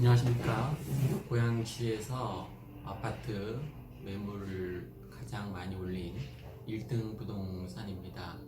안녕하십니까. 고양시에서 아파트 매물을 가장 많이 올린 1등 부동산입니다.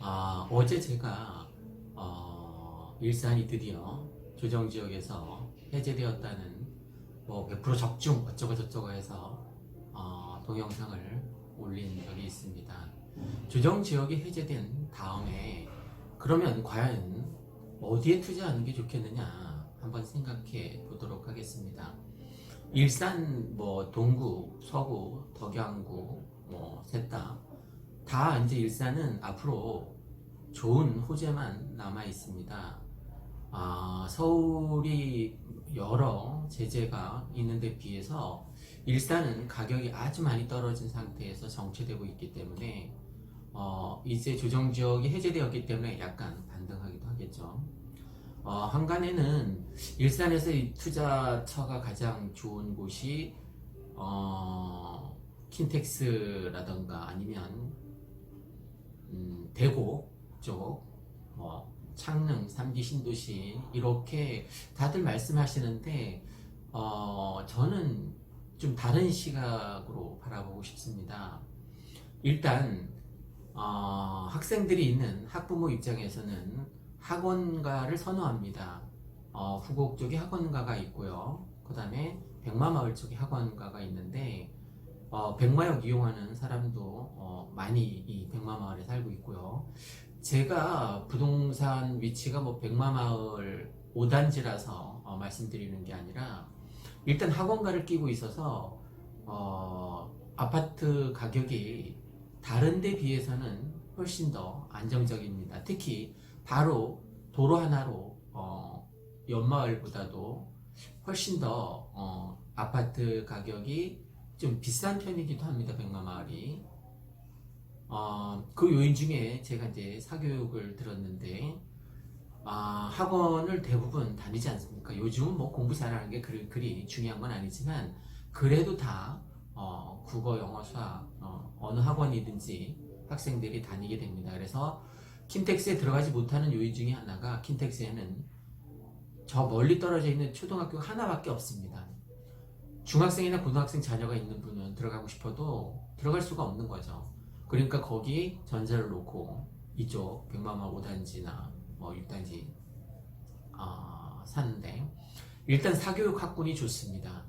아, 어제 제가 어, 일산이 드디어 조정지역에서 해제되었다는 뭐 100% 적중 어쩌고 저쩌고 해서 어, 동영상을 올린 적이 있습니다. 조정지역이 해제된 다음에 그러면 과연 어디에 투자하는 게 좋겠느냐 한번 생각해 보도록 하겠습니다. 일산, 뭐 동구, 서구, 덕양구, 뭐 셋다 다 이제 일산은 앞으로 좋은 호재만 남아 있습니다. 아, 서울이 여러 제재가 있는데 비해서 일산은 가격이 아주 많이 떨어진 상태에서 정체되고 있기 때문에 어, 이제 조정 지역이 해제되었기 때문에 약간 반등하기도 하겠죠. 어, 한간에는 일산에서 이 투자처가 가장 좋은 곳이 어, 킨텍스라던가 아니면 음, 대구 쪽, 뭐 창릉, 삼기 신도시 이렇게 다들 말씀하시는데 어, 저는 좀 다른 시각으로 바라보고 싶습니다. 일단 어, 학생들이 있는 학부모 입장에서는 학원가를 선호합니다. 어, 후곡 쪽에 학원가가 있고요. 그 다음에 백마마을 쪽에 학원가가 있는데 어, 백마역 이용하는 사람도 어, 많이 이 백마마을에 살고 있고요. 제가 부동산 위치가 뭐 백마마을 5단지라서 어, 말씀드리는 게 아니라 일단 학원가를 끼고 있어서 어, 아파트 가격이 다른 데 비해서는 훨씬 더 안정적입니다. 특히 바로 도로 하나로 어, 연마을보다도 훨씬 더 어, 아파트 가격이 좀 비싼 편이기도 합니다. 백마마을이. 어, 그 요인 중에 제가 이제 사교육을 들었는데 아, 학원을 대부분 다니지 않습니까? 요즘은 뭐 공부 잘하는 게 그리, 그리 중요한 건 아니지만 그래도 다 어, 국어, 영어, 수학 어, 어느 학원이든지 학생들이 다니게 됩니다. 그래서 킨텍스에 들어가지 못하는 요인 중에 하나가 킨텍스에는 저 멀리 떨어져 있는 초등학교 하나밖에 없습니다. 중학생이나 고등학생 자녀가 있는 분은 들어가고 싶어도 들어갈 수가 없는 거죠. 그러니까 거기 전세를 놓고 이쪽 백마마 5단지나 뭐 6단지 어, 사는데 일단 사교육 학군이 좋습니다.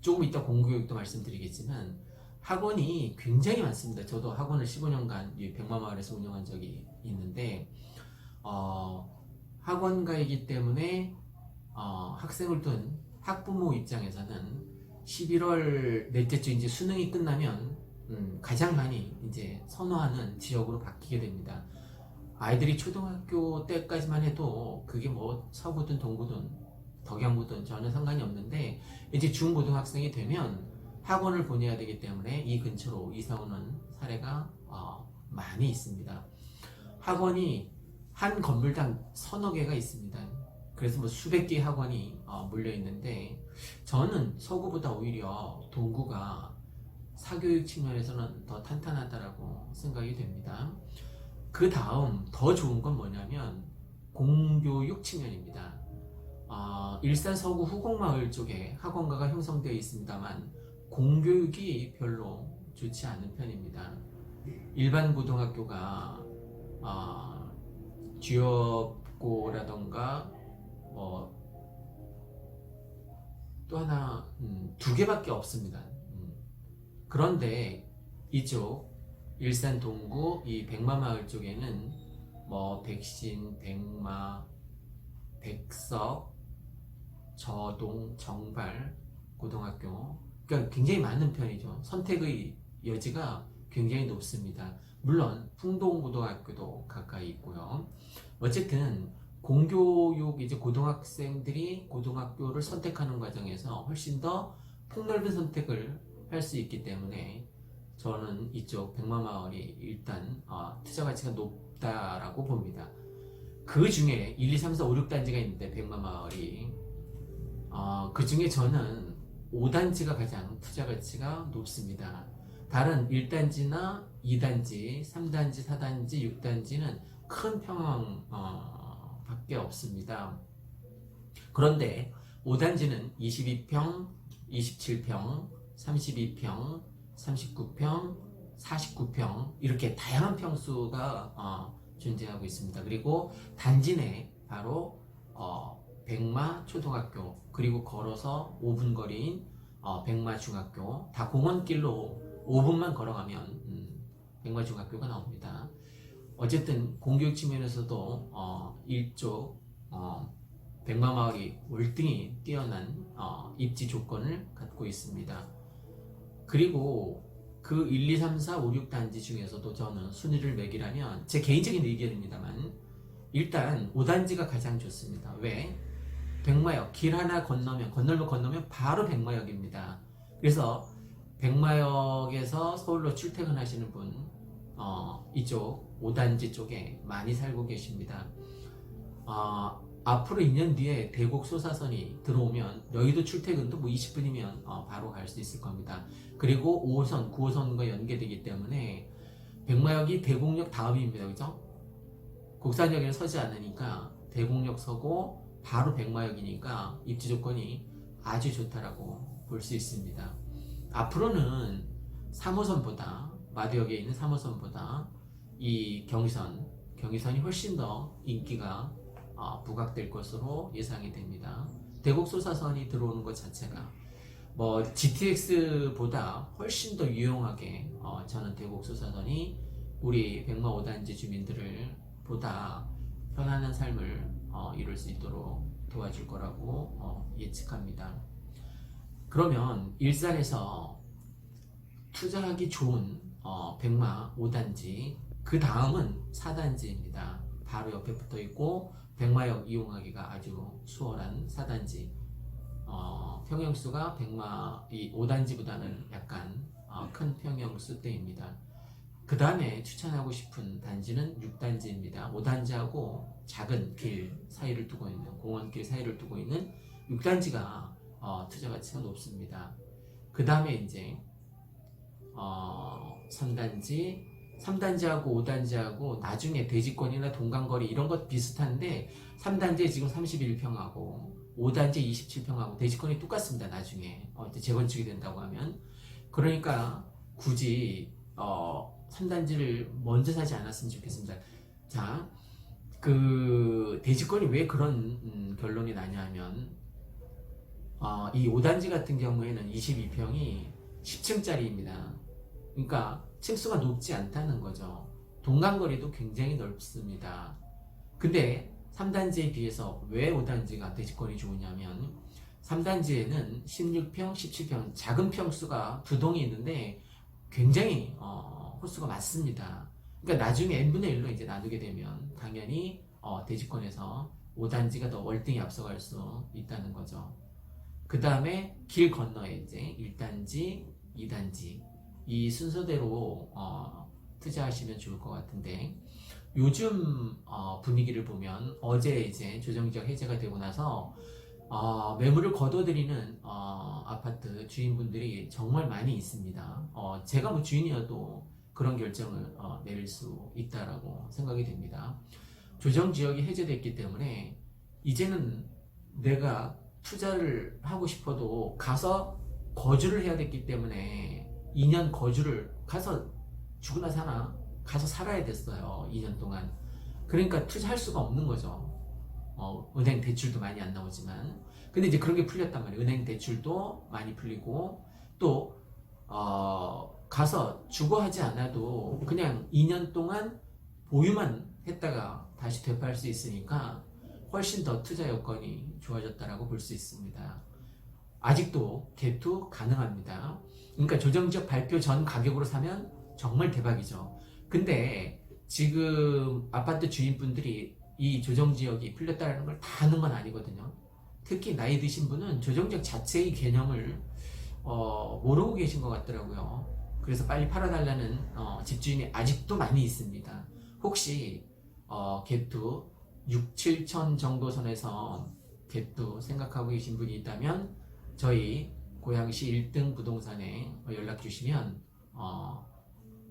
조금 이따 공교육도 말씀드리겠지만 학원이 굉장히 많습니다. 저도 학원을 15년간 이 백마마을에서 운영한 적이 있는데 어, 학원가이기 때문에 어, 학생을 둔 학부모 입장에서는 11월 넷째 주 이제 수능이 끝나면 음, 가장 많이 이제 선호하는 지역으로 바뀌게 됩니다. 아이들이 초등학교 때까지만 해도 그게 뭐 서구든 동구든 덕양구든 전혀 상관이 없는데 이제 중고등학생이 되면 학원을 보내야 되기 때문에 이 근처로 이사 오는 사례가 어, 많이 있습니다. 학원이 한 건물당 서너 개가 있습니다. 그래서 뭐 수백 개의 학원이 어, 몰려 있는데 저는 서구보다 오히려 동구가 사교육 측면에서는 더 탄탄하다라고 생각이 됩니다. 그 다음 더 좋은 건 뭐냐면 공교육 측면입니다. 어, 일산 서구 후곡마을 쪽에 학원가가 형성되어 있습니다만 공교육이 별로 좋지 않은 편입니다. 일반 고등학교가 어, 쥐업고라던가 뭐 또 하나 음, 두 개밖에 없습니다. 음. 그런데 이쪽 일산 동구 이 백마마을 쪽에는 뭐 백신, 백마, 백석, 저동, 정발 고등학교 그러니까 굉장히 많은 편이죠. 선택의 여지가 굉장히 높습니다. 물론 풍동고등학교도 가까이 있고요. 어쨌든 공교육 이제 고등학생들이 고등학교를 선택하는 과정에서 훨씬 더 폭넓은 선택을 할 수 있기 때문에 저는 이쪽 백마마을이 일단 어, 투자 가치가 높다라고 봅니다. 그 중에 1, 2, 3, 4, 5, 6단지가 있는데 백마마을이 어, 그 중에 저는 5단지가 가장 투자 가치가 높습니다. 다른 1단지나 2단지, 3단지, 4단지, 6단지는 큰 평형 어, 밖에 없습니다. 그런데 5단지는 22평, 27평, 32평, 39평, 49평 이렇게 다양한 평수가 어, 존재하고 있습니다. 그리고 단지 내 바로 어, 백마 초등학교 그리고 걸어서 5분 거리인 어, 백마 중학교 다 공원길로 5분만 걸어가면 음, 백마 중학교가 나옵니다. 어쨌든 공교육 측면에서도 어, 일쪽 어, 백마 마을이 월등히 뛰어난 어, 입지 조건을 갖고 있습니다. 그리고 그 1, 2, 3, 4, 5, 6 단지 중에서도 저는 순위를 매기라면 제 개인적인 의견입니다만 일단 5단지가 가장 좋습니다. 왜? 백마역 길 하나 건너면 건널면 건너면 바로 백마역입니다. 그래서 백마역에서 서울로 출퇴근하시는 분 어, 이쪽 5단지 쪽에 많이 살고 계십니다. 어, 앞으로 2년 뒤에 대곡 소사선이 들어오면 여의도 출퇴근도 뭐 20분이면 바로 갈 수 있을 겁니다. 그리고 5호선, 9호선과 연계되기 때문에 백마역이 대곡역 다음입니다. 그죠? 곡산역에는 서지 않으니까 대곡역 서고 바로 백마역이니까 입지 조건이 아주 좋다라고 볼 수 있습니다. 앞으로는 3호선보다 마두역에 있는 3호선보다 이 경의선, 경의선이 훨씬 더 인기가 어, 부각될 것으로 예상이 됩니다. 대곡 소사선이 들어오는 것 자체가 뭐 GTX보다 훨씬 더 유용하게 어, 저는 대곡 소사선이 우리 백마 5단지 주민들을 보다 편안한 삶을 어, 이룰 수 있도록 도와줄 거라고 어, 예측합니다. 그러면 일산에서 투자하기 좋은 어, 백마 5단지 그 다음은 4단지입니다. 바로 옆에 붙어 있고 백마역 이용하기가 아주 수월한 4단지 어, 평형수가 백마 이 5단지보다는 약간 어, 큰 평형수대입니다. 그 다음에 추천하고 싶은 단지는 6단지입니다. 5단지하고 작은 길 사이를 두고 있는 공원길 사이를 두고 있는 6단지가 어, 투자 가치가 높습니다. 그 다음에 이제 어, 3단지, 3단지하고 5단지하고 나중에 대지권이나 동간거리 이런 것 비슷한데 3단지에 지금 31평하고 5단지 27평하고 대지권이 똑같습니다. 나중에 어, 재건축이 된다고 하면 그러니까 굳이 어, 3단지를 먼저 사지 않았으면 좋겠습니다. 자, 그 대지권이 왜 그런 음, 결론이 나냐면 어, 이 5단지 같은 경우에는 22평이 10층짜리입니다. 그러니까 층수가 높지 않다는 거죠. 동간거리도 굉장히 넓습니다. 근데 3단지에 비해서 왜 5단지가 대지권이 좋으냐면 3단지에는 16평, 17평 작은 평수가 두 동이 있는데 굉장히 어, 호수가 많습니다. 그러니까 나중에 n분의 1로 이제 나누게 되면 당연히 어, 대지권에서 5단지가 더 월등히 앞서갈 수 있다는 거죠. 그 다음에 길 건너에 이제 1단지, 2단지 이 순서대로 어, 투자하시면 좋을 것 같은데 요즘 어, 분위기를 보면 어제 이제 조정지역 해제가 되고 나서 어, 매물을 거둬들이는 어, 아파트 주인분들이 정말 많이 있습니다. 어, 제가 뭐 주인이어도 그런 결정을 어, 내릴 수 있다라고 생각이 됩니다. 조정 지역이 해제됐기 때문에 이제는 내가 투자를 하고 싶어도 가서 거주를 해야 됐기 때문에 2년 거주를 가서 죽으나 사나 가서 살아야 됐어요. 2년 동안. 그러니까 투자할 수가 없는 거죠. 어, 은행 대출도 많이 안 나오지만. 근데 이제 그런 게 풀렸단 말이에요. 은행 대출도 많이 풀리고 또 어, 가서 주거 하지 않아도 그냥 2년 동안 보유만 했다가 다시 되팔 수 있으니까 훨씬 더 투자 여건이 좋아졌다라고 볼 수 있습니다. 아직도 개투 가능합니다. 그러니까 조정지역 발표 전 가격으로 사면 정말 대박이죠. 근데 지금 아파트 주인분들이 이 조정지역이 풀렸다는 걸 다 아는 건 아니거든요. 특히 나이 드신 분은 조정지역 자체의 개념을 어, 모르고 계신 것 같더라고요. 그래서 빨리 팔아달라는 어, 집주인이 아직도 많이 있습니다. 혹시 어, 갭투 6, 7천 정도 선에서 갭투 생각하고 계신 분이 있다면 저희 고양시 1등 부동산에 연락 주시면 어,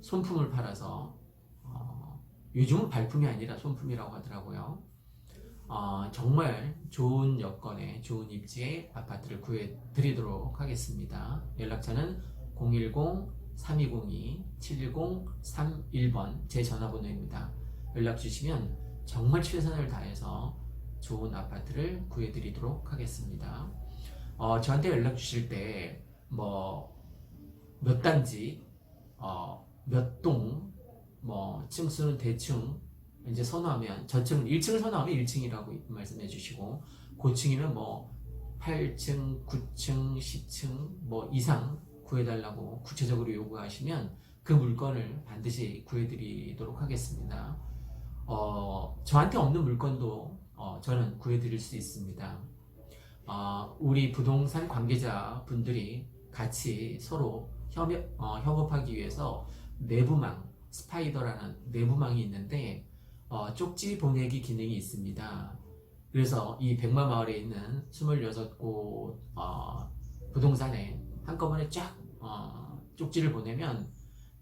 손품을 팔아서 어, 요즘은 발품이 아니라 손품이라고 하더라고요. 어, 정말 좋은 여건에 좋은 입지의 아파트를 구해 드리도록 하겠습니다. 연락처는 010-3202-71031번 제 전화번호입니다. 연락 주시면 정말 최선을 다해서 좋은 아파트를 구해 드리도록 하겠습니다. 어, 저한테 연락 주실 때 뭐 몇 단지 어, 몇 동, 뭐 층수는 대충 이제 선호하면 저층 1층을 선호하면 1층이라고 말씀해 주시고 고층이면 뭐 8층, 9층, 10층 뭐 이상 구해달라고 구체적으로 요구하시면 그 물건을 반드시 구해드리도록 하겠습니다. 어, 저한테 없는 물건도 어, 저는 구해드릴 수 있습니다. 어, 우리 부동산 관계자 분들이 같이 서로 협업, 어, 협업하기 위해서 내부망, 스파이더라는 내부망이 있는데 어, 쪽지 보내기 기능이 있습니다. 그래서 이 백마 마을에 있는 26곳 어, 부동산에 한꺼번에 쫙 어, 쪽지를 보내면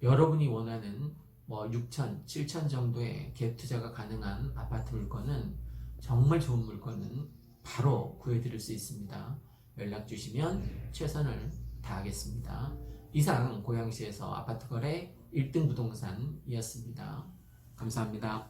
여러분이 원하는 뭐 6천, 7천 정도의 갭 투자가 가능한 아파트 물건은 정말 좋은 물건은 바로 구해드릴 수 있습니다. 연락 주시면 최선을 다하겠습니다. 이상 고양시에서 아파트 거래 1등 부동산이었습니다. 감사합니다.